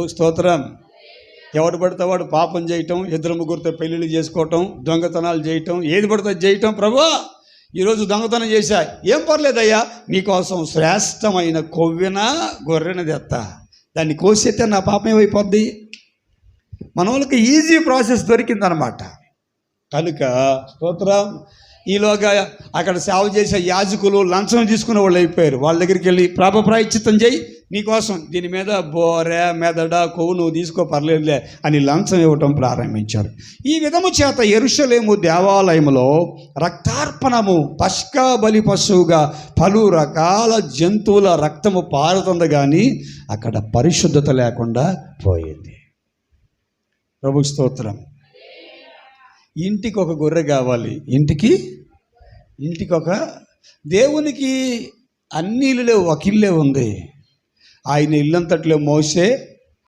ప్రభు స్తోత్రం. ఎవడు పడితే వాడు పాపం చేయటం ఇద్దరు ముగ్గురితో పెళ్ళిళ్ళు చేసుకోవటం దొంగతనాలు చేయటం ఏది పడితే చేయటం ప్రభు. ఈరోజు దొంగతనం చేశా. ఏం పర్లేదయ్యా? నీకోసం శ్రేష్టమైన కొవ్విన గొర్రెన తెత్తా. దాన్ని కోసేస్తే నా పాపం ఏమైపోద్ది? మన వాళ్ళకి ఈజీ ప్రాసెస్ దొరికిందనమాట. కనుక స్తోత్రం. ఈలోగా అక్కడ సేవ చేసే యాజకులు లంచం తీసుకునే వాళ్ళు అయిపోయారు. వాళ్ళ దగ్గరికి వెళ్ళి ప్రాప ప్రాయశ్చిత్తం చేయి. నీకోసం దీని మీద బోరె మెదడ కొవ్వు నువ్వు తీసుకో పర్లేదులే అని లంచం ఇవ్వటం ప్రారంభించారు. ఈ విధము చేత ఎరుషలేము దేవాలయంలో రక్తార్పణము పష్కా బలి పశువుగా పలు రకాల జంతువుల రక్తము పారుతుంది కానీ అక్కడ పరిశుద్ధత లేకుండా పోయింది. ప్రభు స్తోత్రం. ఇంటికి ఒక గొర్రె కావాలి. ఇంటికి ఇంటికి ఒక దేవునికి అన్ని ఇల్లులే ఒక ఇల్లే ఉంది ఆయన ఇల్లంతట్లో మోసే